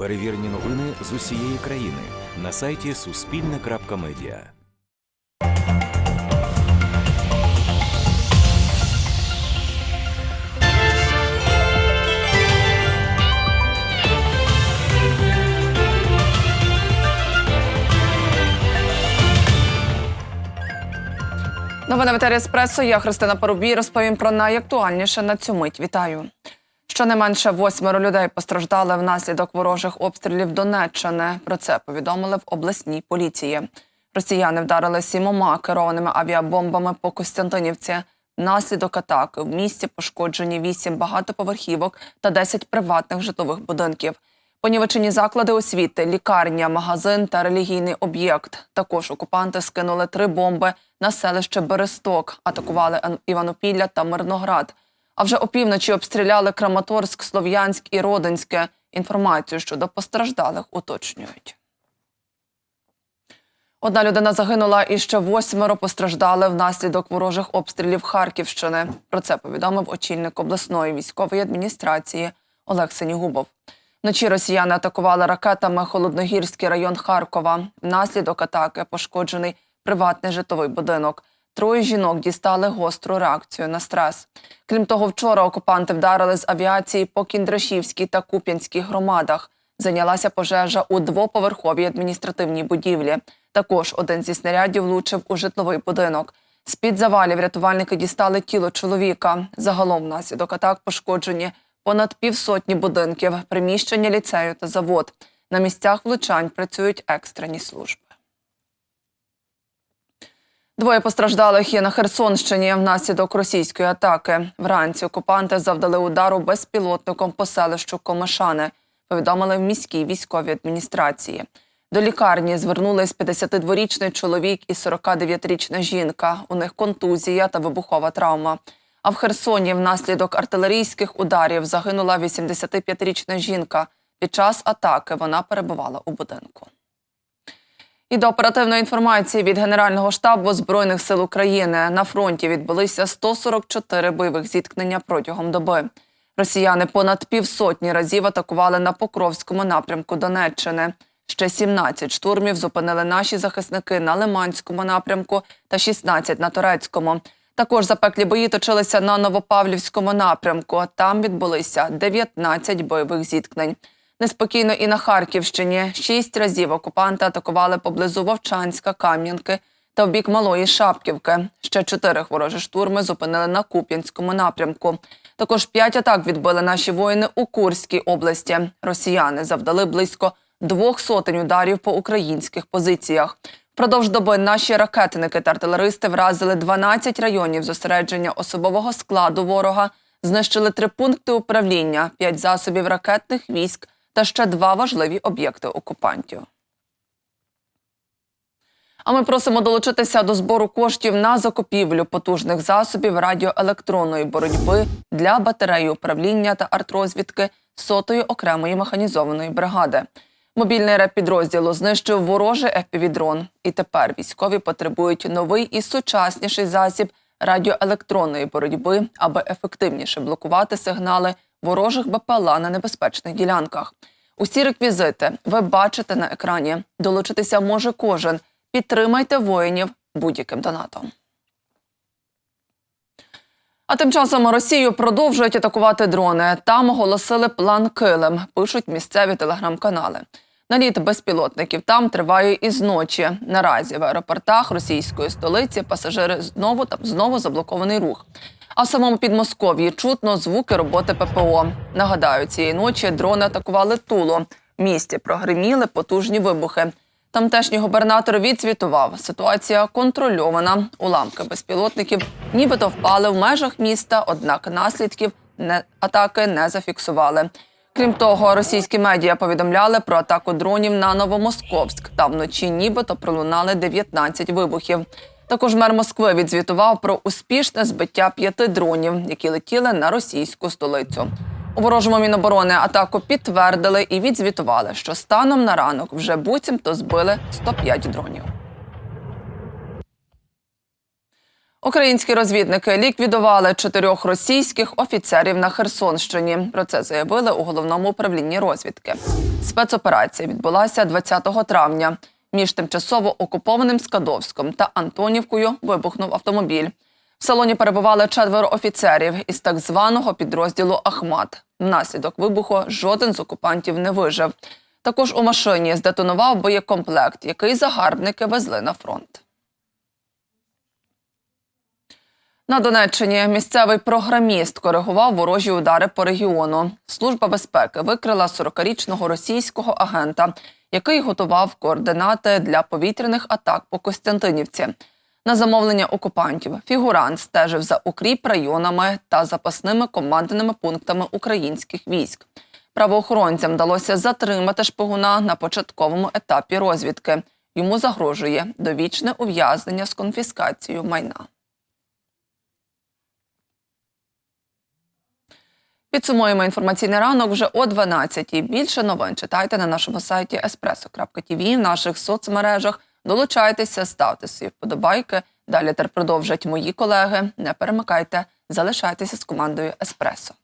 Перевірені новини з усієї країни на сайті Суспільне.Медіа. Новини Еспресо. Я Христина Парубій. Розповім про найактуальніше на цю мить. Вітаю. Щонайменше восьмеро людей постраждали внаслідок ворожих обстрілів Донеччини. Про це повідомили в обласній поліції. Росіяни вдарили сімома керованими авіабомбами по Костянтинівці. Внаслідок атаки в місті пошкоджені вісім багатоповерхівок та 10 приватних житлових будинків. Понівечені заклади освіти, лікарня, магазин та релігійний об'єкт. Також окупанти скинули три бомби на селище Бересток, атакували Іванопілля та Мирноград. А вже опівночі обстріляли Краматорськ, Слов'янськ і Родинське. Інформацію щодо постраждалих уточнюють. Одна людина загинула і ще восьмеро постраждали внаслідок ворожих обстрілів Харківщини. Про це повідомив очільник обласної військової адміністрації Олег Сенігубов. Вночі росіяни атакували ракетами Холодногірський район Харкова. Внаслідок атаки пошкоджений приватний житловий будинок. Троє жінок дістали гостру реакцію на стрес. Крім того, вчора окупанти вдарили з авіації по Кіндрашівській та Куп'янській громадах. Зайнялася пожежа у двоповерховій адміністративній будівлі. Також один зі снарядів влучив у житловий будинок. З-під завалів рятувальники дістали тіло чоловіка. Загалом внаслідок атак пошкоджені понад півсотні будинків, приміщення ліцею та завод. На місцях влучань працюють екстрені служби. Двоє постраждалих є на Херсонщині внаслідок російської атаки. Вранці окупанти завдали удару безпілотником по селищу Комишани, повідомили в міській військовій адміністрації. До лікарні звернулись 52-річний чоловік і 49-річна жінка. У них контузія та вибухова травма. А в Херсоні внаслідок артилерійських ударів загинула 85-річна жінка. Під час атаки вона перебувала у будинку. І до оперативної інформації від Генерального штабу Збройних сил України на фронті відбулися 144 бойових зіткнення протягом доби. Росіяни понад півсотні разів атакували на Покровському напрямку Донеччини. Ще 17 штурмів зупинили наші захисники на Лиманському напрямку та 16 на Турецькому. Також запеклі бої точилися на Новопавлівському напрямку. Там відбулися 19 бойових зіткнень. Неспокійно і на Харківщині. Шість разів окупанти атакували поблизу Вовчанська, Кам'янки та в бік Малої Шапківки. Ще чотири ворожі штурми зупинили на Куп'янському напрямку. Також п'ять атак відбили наші воїни у Курській області. Росіяни завдали близько двох сотень ударів по українських позиціях. Впродовж доби наші ракетники та артилеристи вразили 12 районів зосередження особового складу ворога, знищили три пункти управління, п'ять засобів ракетних військ та ще два важливі об'єкти окупантів. А ми просимо долучитися до збору коштів на закупівлю потужних засобів радіоелектронної боротьби для батареї управління та артрозвідки сотої окремої механізованої бригади. Мобільний реп-підрозділу знищив ворожий епівідрон. І тепер військові потребують новий і сучасніший засіб радіоелектронної боротьби, аби ефективніше блокувати сигнали ворожих БПЛА на небезпечних ділянках. Усі реквізити ви бачите на екрані. Долучитися може кожен. Підтримайте воїнів будь-яким донатом. А тим часом Росію продовжують атакувати дрони. Там оголосили план Килим, пишуть місцеві телеграм-канали. Наліт безпілотників там триває із ночі. Наразі в аеропортах російської столиці пасажири знову там знову заблокований рух. А в самому Підмосков'ї чутно звуки роботи ППО. Нагадаю, цієї ночі дрони атакували Тулу. В місті прогриміли потужні вибухи. Тамтешній губернатор відзвітував, ситуація контрольована. Уламки безпілотників нібито впали в межах міста, однак наслідків не, атаки не зафіксували. Крім того, російські медіа повідомляли про атаку дронів на Новомосковськ. Там вночі нібито пролунали 19 вибухів. Також мер Москви відзвітував про успішне збиття п'яти дронів, які летіли на російську столицю. У ворожому міноборони атаку підтвердили і відзвітували, що станом на ранок вже буцімто збили 105 дронів. Українські розвідники ліквідували чотирьох російських офіцерів на Херсонщині. Про це заявили у головному управлінні розвідки. Спецоперація відбулася 20 травня. Між тимчасово окупованим Скадовськом та Антонівкою вибухнув автомобіль. В салоні перебували четверо офіцерів із так званого підрозділу Ахмат. Внаслідок вибуху жоден з окупантів не вижив. Також у машині здетонував боєкомплект, який загарбники везли на фронт. На Донеччині місцевий програміст коригував ворожі удари по регіону. Служба безпеки викрила 40-річного російського агента, який готував координати для повітряних атак по Костянтинівці. На замовлення окупантів фігурант стежив за укріп районами та запасними командними пунктами українських військ. Правоохоронцям вдалося затримати шпигуна на початковому етапі розвідки. Йому загрожує довічне ув'язнення з конфіскацією майна. Підсумуємо інформаційний ранок вже о 12-й. Більше новин читайте на нашому сайті espresso.tv, в наших соцмережах. Долучайтеся, ставте свої вподобайки. Далі тепер продовжать мої колеги. Не перемикайте, залишайтеся з командою Еспресо.